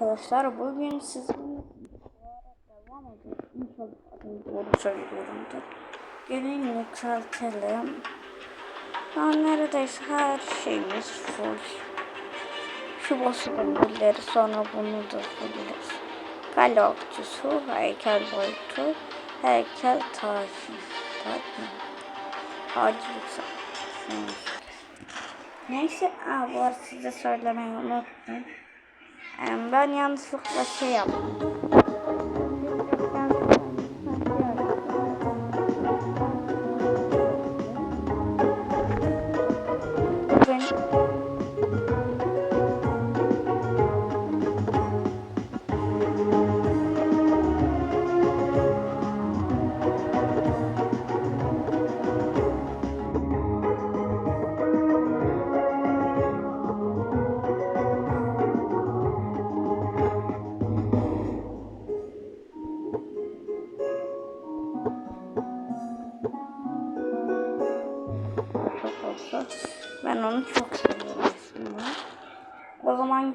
arkadaşlar bugün sizinle devam ediyoruz. İnşallah doğru söylüyorumdur. Gelin yükseltelim. An neredeyse her şeyimiz full. Şu boss'u fulleriz sonra bunu da fulleriz. Kale okçusu, heykel boyutu, heykel tacı. Tac mı? Tacı yükseltmiş. Neyse, aa, bu arada size söylemeyi unuttum. Ben yanlışlıkla şey yaptım.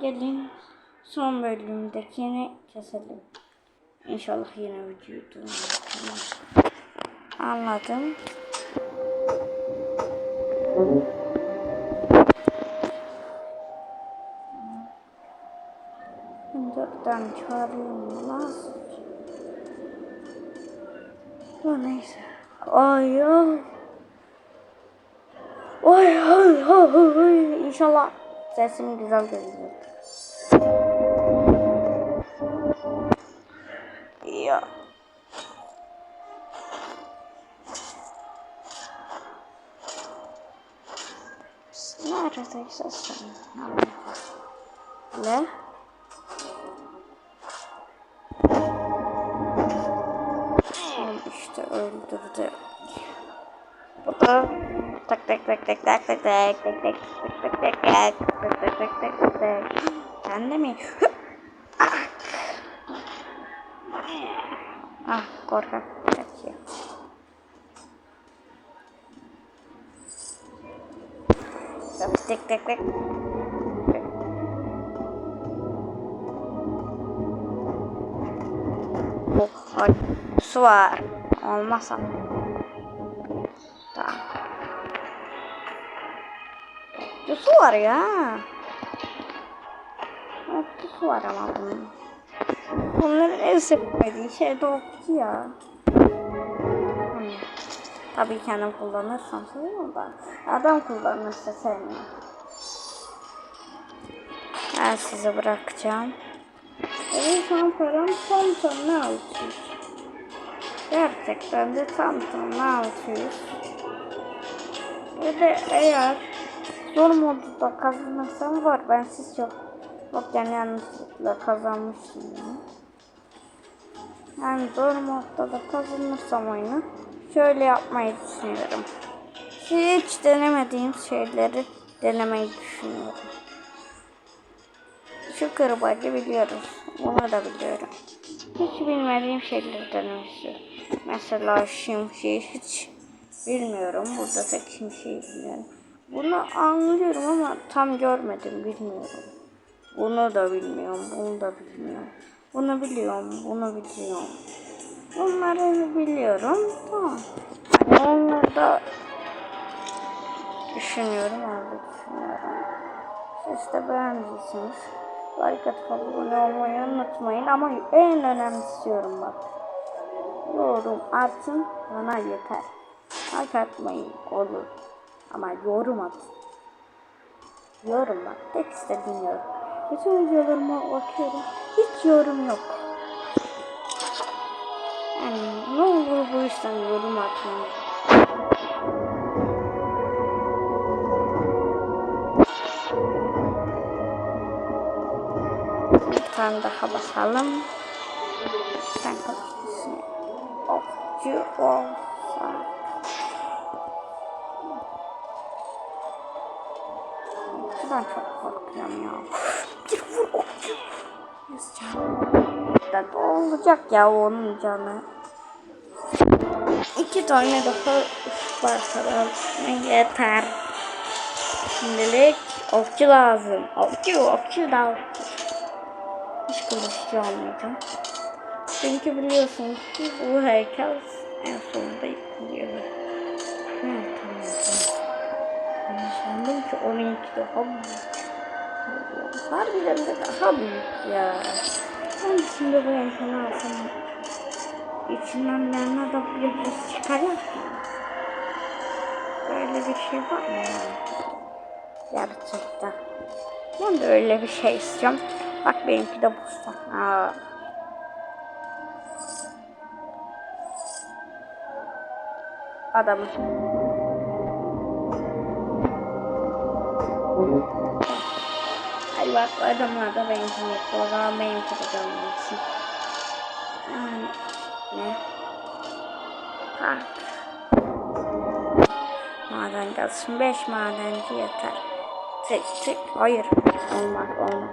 Gelin son bölümdekini keselim. İnşallah yine vücudu. Anladım. Dörtten nasıl? O neyse. Ay ay. Oy oy oy. İnşallah sesim güzel gelecek. Ya. Neredeyse sen. Ne? İşte öldürdü. Bu da tak tak tak tak tak tak tak tak tak tak tak tak tak tak tak tak tak Sen de mi? Oke, kaç ya. Tek Oke, tek. Oh, hadi. tak var. suar ya. Su var ama. Bunların en sevmediği şey de ya. Hmm. Tabii kendim kullanırsam seviyorum da. Adam kullanırsa sevmiyorum. Ben size bırakacağım. Evet şu an param tam tam ne 600. Gerçekten de tam tam ne 600. Ve de eğer zor modda kazanırsam var ben siz çok yok yani yanlışlıkla kazanmışsın yani. Zor modda da kazanırsam oyunu şöyle yapmayı düşünüyorum. Hiç denemediğim şeyleri denemeyi düşünüyorum. Şu kırbacı biliyoruz. Onu da biliyorum. Hiç bilmediğim şeyleri denemek istiyorum. Mesela şimşeği hiç bilmiyorum. Burada tek şimşeği biliyorum. Bunu anlıyorum ama tam görmedim bilmiyorum. Bunu da bilmiyorum. Bunu da bilmiyorum. Bunu biliyorum. Bunu biliyorum. Bunları biliyorum. Tamam. Yani onları da düşünüyorum. Öyle düşünüyorum. Siz de beğendiyseniz like atıp abone olmayı unutmayın. Ama en önemlisi yorum bak. Yorum atın bana yeter. Like atmayın olur. Ama yorum atın. Yorum bak. Tek istediğim yorum. Bütün videolarıma bakıyorum. Yorum yok. Yani ne olur bu yüzden yorum atmayın. Bir tane daha basalım. Sen kaçmışsın. Okçu olsa. Okçudan çok korkuyorum ya. Da olacak ya onun canı. İki tane daha varsa yeter. Şimdilik okçu lazım. Okçu, okçu da okçu. kılıççı almayacağım. Çünkü biliyorsunuz ki bu heykel en sonunda yıkılıyor. Evet tamam. Ben sandım ki onunki daha büyük. Harbiden de daha büyük ya. Ben şimdi bu heykeli alsam içinden yanına da bir bir çıkar ya. Böyle bir şey var mı yani? Gerçekten. Ben de öyle bir şey istiyorum. Bak benimki de bu. Aa. Adamı. Ay bak adamlar da benimki yoktu. O zaman benimki de dönmesin. Yani, ne? Park. Maden gelsin. Beş madenci yeter. Tek tek. Hayır. Olmaz olmaz.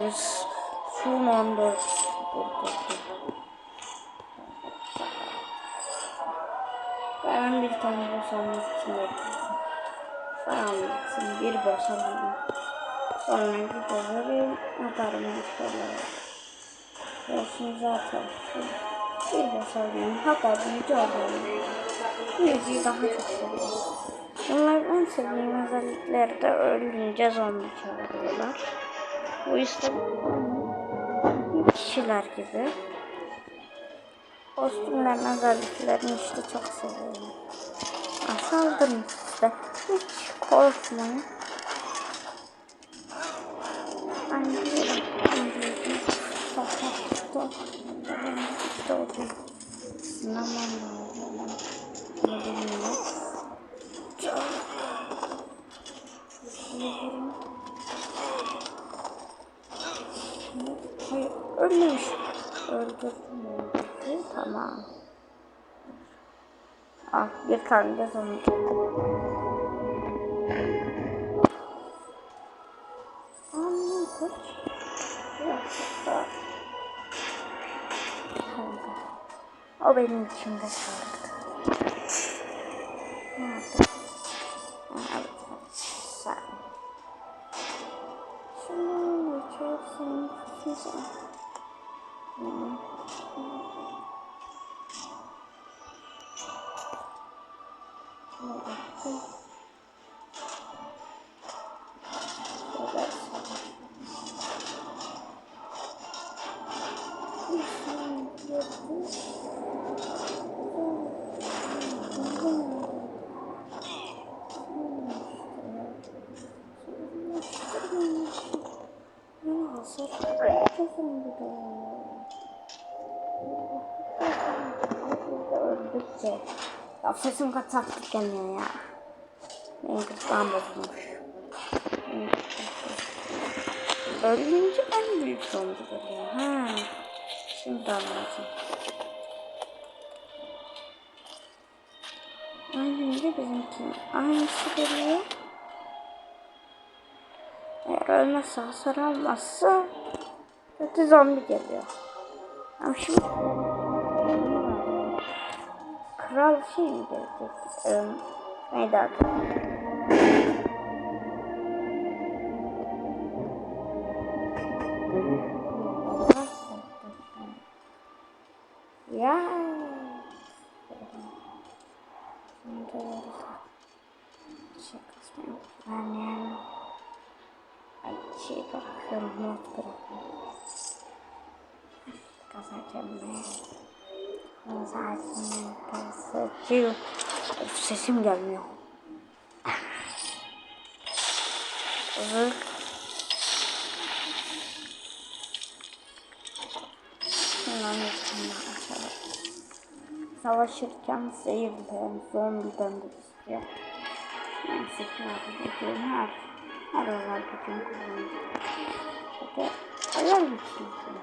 Biz son anda. Ben bir tane boşalmak için bekliyorum. Faranlıksın bir boşalım. Sonra giderim atarım müşterilere. Olsun zaten. Bir boşalayım. Hatta büyücü alıyorum. Büyücüyü daha çok seviyorum. Bunların en sevdiğim özellikleri de ölünce zombi çağırıyorlar. Bu işte kişiler gibi. Kostümlerin özelliklerini işte çok seviyorum. Saldırın size. Hiç korkmayın. Ah, bir tane de sonuç. Anne kaç. O benim içimde kaldı. Nerede? Evet, sen. Şunu çok sevmişsin. Öldükçe. Ya sesim kaçaklık gelmiyor ya. Benim kırtlağım bozulmuş. Ölünce en büyük zombi geliyor. Ha. Şimdi anladım. Ölünce bizimki aynısı geliyor. Eğer ölmezse hasar almazsa kötü zombi geliyor. Ama şimdi kral şey mi gelecek? Ee, neydi adı? Ya. Şey kısmı yani ay şey bırakıyorum not bırakıyorum. Kazacağım ben. Kazacağım. Kazacağım. Of, sesim gelmiyor. Zırh. Hemen açalım. Savaşırken zehirden, zombiden de istiyor. Neyse ki yapacağım her, her olay gücüm kullanacağım. İşte ayar güçlüsün.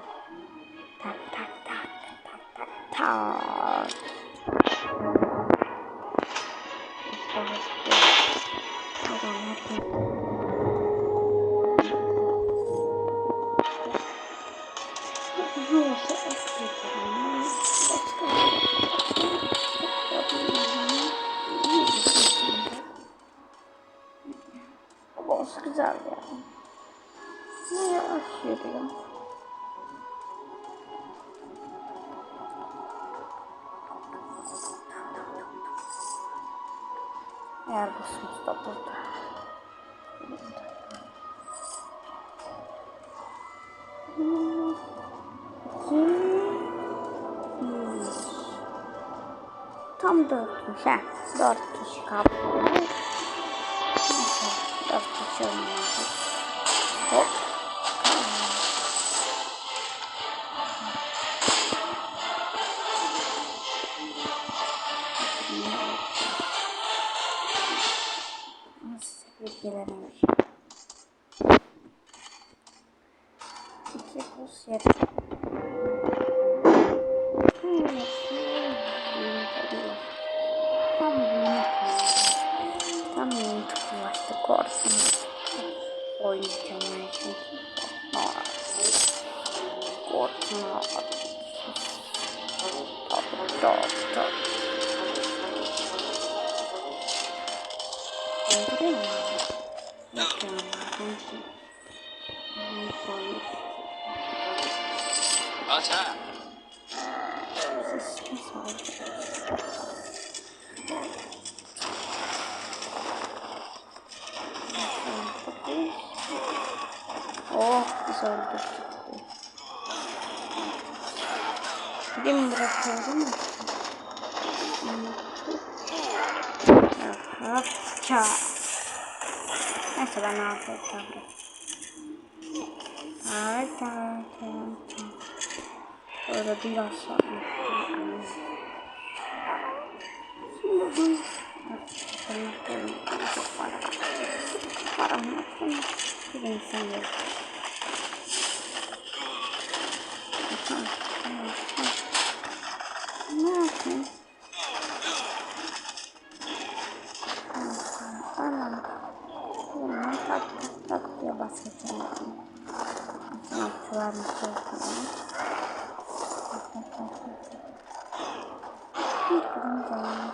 Tak tak tak tak tak tak. İşte Adamlar geliyor. Yoksa eski paranı başka Boss güzel ya. Ne yavaş yürüyor. İki, bir. Tam dörtmüş ha. Dört kişi kaldı. Dört kişi olmadı. Hop. Tam yeni tıklaştı korkunç. Oynayacağım ben şimdi. Korkma. Top top top. Öldürüyor mu? Bakıyorum. Attack! Mi bırakıyorum? Aha, ça. Neyse ben afiyet tabi. Evet, evet, evet. Öyle biraz sonra. Şimdi bu... Benim kolum çok para. Param yok. Bir insan yok. Ne yapayım? Anam. Bunu tak tak tak diye basacağım. Sanatçılarını söyleyeyim. Yanlış yapmış. Çok atmış. Lan. Ne yaptınız ya?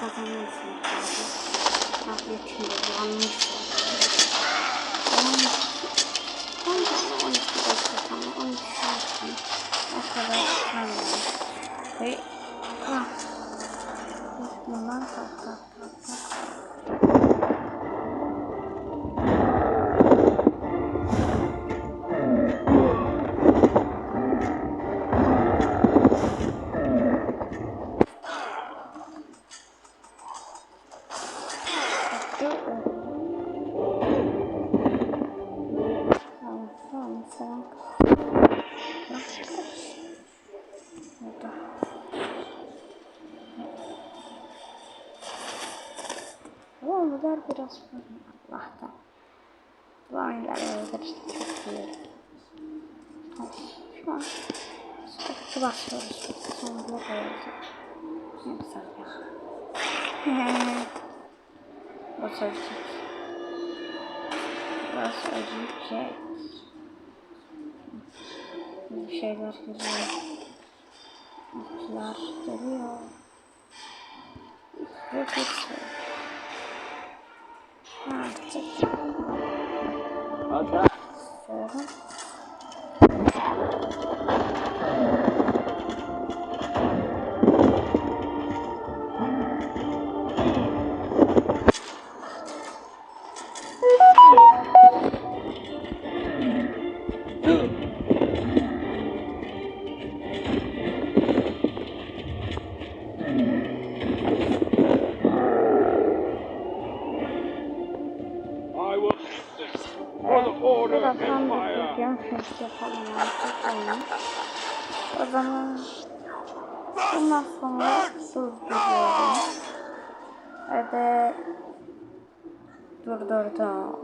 Kazanırsınız. Tabletimde. On tane 12 dakika sonra 12 saatin o kadar kalmış. Ve Ay, Şu basıyoruz. Sonra koyacağız. Ne güzel ya. Basacak. Basacak. Bir şeyler geliyor. Oklar geliyor. Yok hiç. Ha, çek. Attack! Sonra. すてき。Birazdan Empire! bekleyeceğim. Çünkü yapalım onu. O zaman bundan sonra durduruyorum. Ve durdurdum.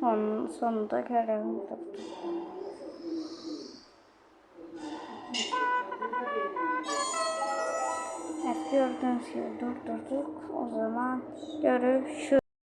Son, sonunda görevimi durdurdum. Evet gördüğünüz gibi durdurduk. O zaman görüşürüz.